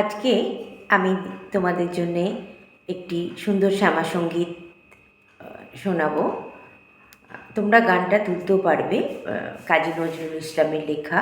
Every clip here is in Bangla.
আজকে আমি তোমাদের জন্যে একটি সুন্দর শ্যামা সংগীত শোনাবো। তোমরা গানটা তুলতেও পারবে কাজী নজরুল ইসলামের লেখা।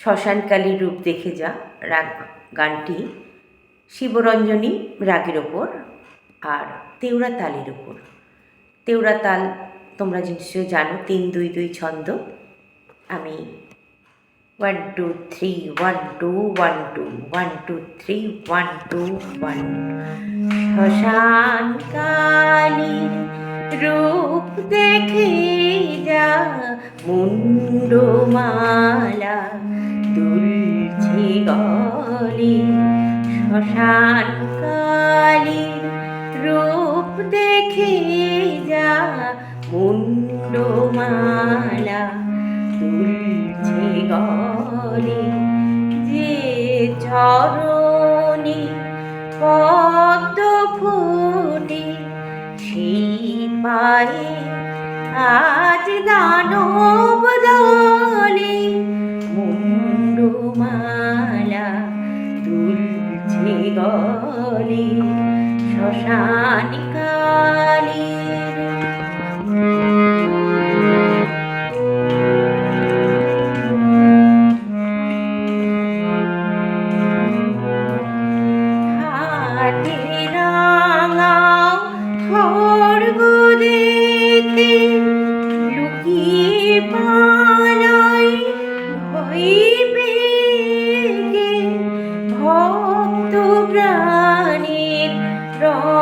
শ্মশানকালীর রূপ দেখে যা, রাগ, গানটি শিবরঞ্জনী রাগের ওপর আর তেওড়া তালের ওপর। তেওড়া তাল তোমরা নিশ্চয়ই জানো, তিন দুই দুই ছন্দ। আমি one two three one two one two one two three one two one শ্মশান কালীর রূপ দেখে যা মুন্ডমালা দুলছে গলে শ্মশান কালীর রূপ দেখে যা মুন্ডমালা গলে যে চরণে পদ্ম ফুটে সেই পায়ে আজ দানব দলে মুন্ডমালা তুলছে গলে শ্মশান লুকিয়ে পালাই ভক্ত প্রাণীর রক্ত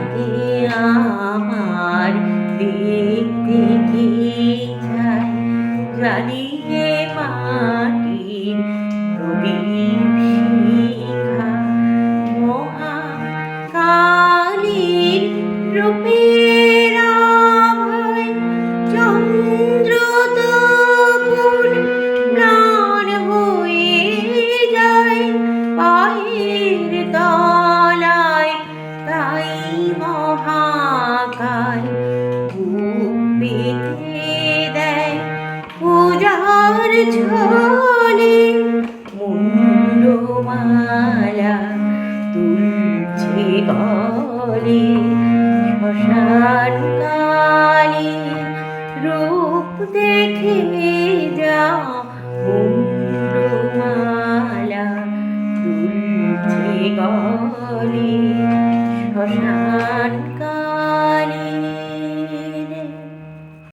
মাকে আমার। দেখতে কি চাই জ্বালিয়ে মাটির প্রদীপ শিখা। মহা কালীর রূপে তোর ঝোলে মুন্ডমালা তুলছে গলে শ্মশান কালী রূপ দেখে যা